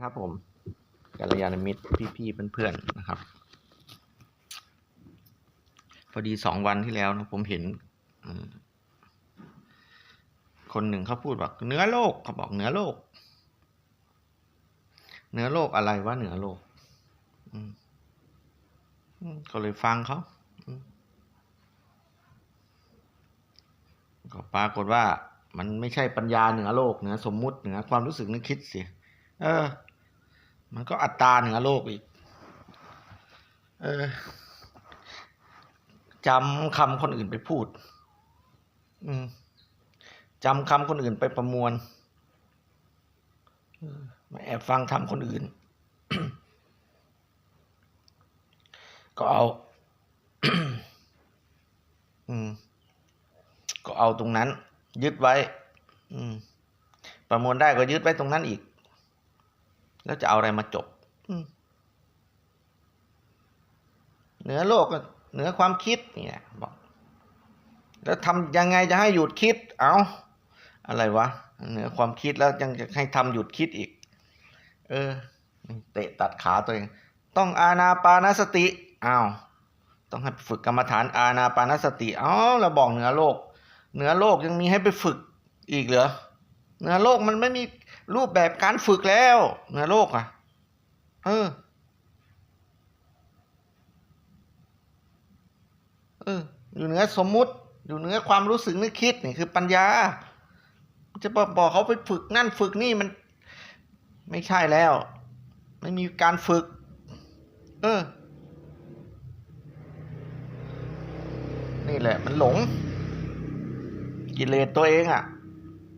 ครับผมกัลยาณมิตรพี่ๆเพื่อนๆนะครับ พอดีสองวันที่แล้วนะผมเห็นคนหนึ่งเขาพูดว่าเหนือโลกเขาบอกเหนือโลกเหนือโลกอะไรวะเหนือโลกก็เลยฟังเขาก็ปรากฏว่า มันไม่ใช่ปัญญาเหนือโลกเหนือสมมุติเหนือความรู้สึกนึกคิดสิเออ มันก็อัตตราเหนือโลกอีก เออจำคำคนอื่นไปพูด อืมจำคำคนอื่นไปประมวลมาแอบฟังทำคนอื่น ก็เอา อืม ก็เอาตรงนั้น ยึดไว้ อืม ประมวลได้ก็ยึดไว้ตรงนั้นอีก แล้วจะเอาอะไรมาจบอืมเหนือโลกก็เหนือความคิดเนี่ยบอกแล้วทำยังไงจะให้หยุดคิด เอาอะไรวะ เหนือความคิดแล้วยังจะให้ทำหยุดคิดอีก เออ เตะตัดขาตัวเอง ต้องอาณาปานสติอ้าวต้องให้ฝึกกรรมฐานอาณาปานสติอ๋อเราบอกเหนือโลก เหนือโลกยังมีให้ไปฝึกอีกเหรอเหนือโลกมันไม่มี รูปแบบการฝึกแล้วเหนือโลกอะ เออ เออ อยู่เหนือสมมุติ อยู่เหนือความรู้สึกนึกคิดนี่คือปัญญา จะบอกบอกเขาไปฝึกนั่นฝึกนี่มัน ไม่ใช่แล้ว ไม่มีการฝึก เออ นี่แหละ มันหลง กิเลสตัวเองอะ่ะ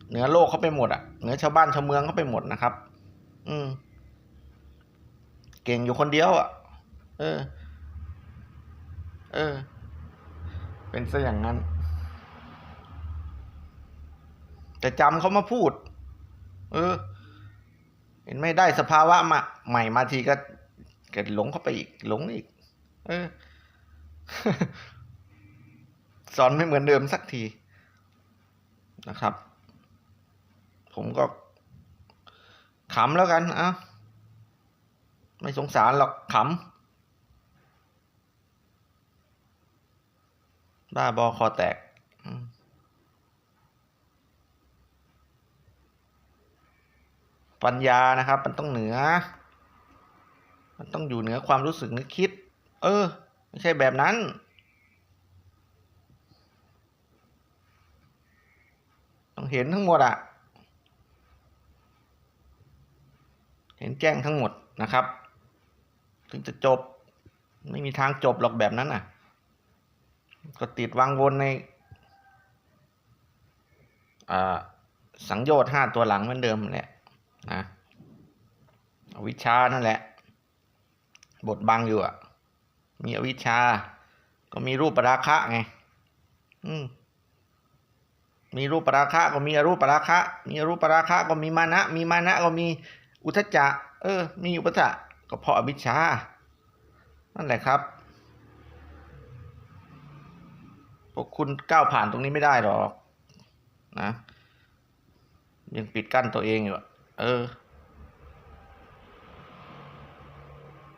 เหนือโลกเขาไปหมดอะ่ะ เหนือชาวบ้านชาวเมืองเขาไปหมดนะครับ อืม เก่งอยู่คนเดียวอะ่ะ เออ เออ เป็นซะอย่างนั้น แต่จำเขามาพูด เออ เห็นไม่ได้สภาวะมาใหม่มาทีก็เกิดหลงเข้าไปอีก หลงอีก เออ สอนไม่เหมือนเดิมสักทีนะครับ ผมก็ขำแล้วกันอะไม่สงสารหรอกขำบ้าบอคอแตกปัญญานะครับ มันต้องเหนือ มันต้องอยู่เหนือความรู้สึกนึกคิด เออ ไม่ใช่แบบนั้น ต้องเห็นทั้งหมดอะเห็น แจ้งทั้งหมดนะครับ ถึงจะจบไม่มีทางจบหรอกแบบนั้นน่ะ ก็ติดวางวนในสังโยชน์ห้าตัวหลังเหมือนเดิมแหละนะอวิชชานั่นแหละ บทบังอยู่อะ มีอวิชชา ก็มีรูปปราคะไง อืมมีรูปปราคะก็มีอรูปปราคะ มีอรูปปราคะก็มีมานะ มีมานะก็มี อุทจจะ เออ มีอุปจะก็เพราะอวิชชา นั่นแหละครับ พวกคุณก้าวผ่านตรงนี้ไม่ได้หรอกนะ ยังปิดกั้นตัวเองอยู่ เออ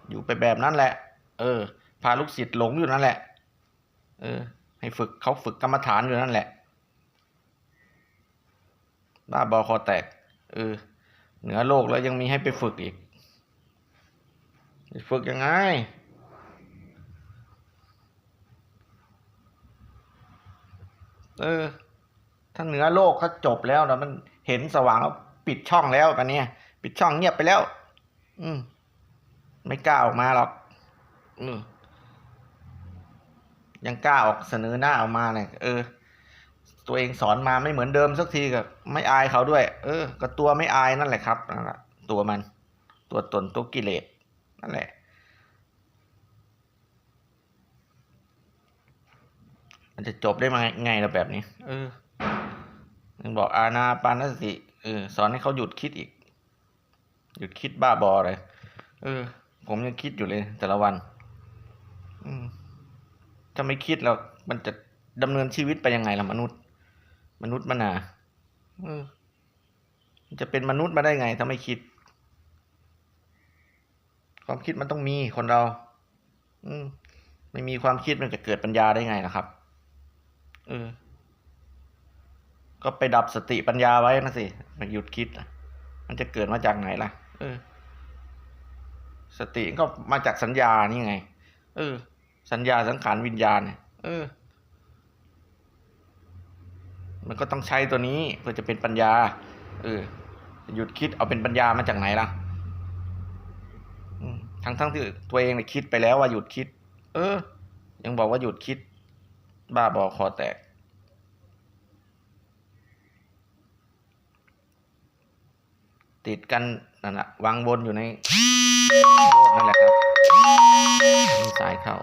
อยู่ไปแบบนั้นแหละ เออ พาลูกศิษย์หลงอยู่นั่นแหละ เออ ให้ฝึกเขาฝึกกรรมฐานอยู่นั่นแหละบ้าบอคอแตก เออ เหนือโลกแล้วยังมีให้ไปฝึกอีก ฝึกยังไง เออ ถ้าเหนือโลกเขาจบแล้วนะมันเห็นสว่างแล้วปิดช่องแล้วปะเนี่ยปิดช่องเงียบไปแล้ว อืม ไม่กล้าออกมาหรอก อืมยังกล้าออกเสนอหน้าออกมาเนี่ยเออ ตัวเองสอนมาไม่เหมือนเดิมสักทีก็ไม่อายเขาด้วย เออ ก็ตัวไม่อายนั่นแหละครับนั่นแหละตัวมัน ตัวตนตัวกิเลสนั่นแหละ มันจะจบได้มาไงล่ะแบบนี้ เออยังบอกอาณาปานสติเออสอนให้เขาหยุดคิดอีก หยุดคิดบ้าบอเลยเออ ผมยังคิดอยู่เลย แต่ละวัน อืมถ้าไม่คิดแล้วมันจะดำเนินชีวิตไปยังไงล่ะมนุษย์ มนุษย์มนาเออมันจะเป็นมนุษย์มาได้ไงถ้าไม่คิด ความคิดมันต้องมีคนเรา อืมไม่มีความคิดมันจะเกิดปัญญาได้ไงล่ะครับเออ ก็ไปดับสติปัญญาไว้นะสิมันหยุดคิดอะมันจะเกิดมาจากไหนล่ะ เออ สติก็มาจากสัญญานี่ไง เออ สัญญาสังขารวิญญาณเนี่ยเออ มันก็ต้องใช้ตัวนี้เพื่อจะเป็นปัญญา เออหยุดคิดเอาเป็นปัญญามาจากไหนล่ะทั้งทั้งที่ตัวเองเนี่ยคิดไปแล้วว่าหยุดคิด เออ ยังบอกว่าหยุดคิด บ้าบอคอแตก ติดกันนั่นแหละวางวนอยู่ในโลกนั่นแหละครับมีสายเข้า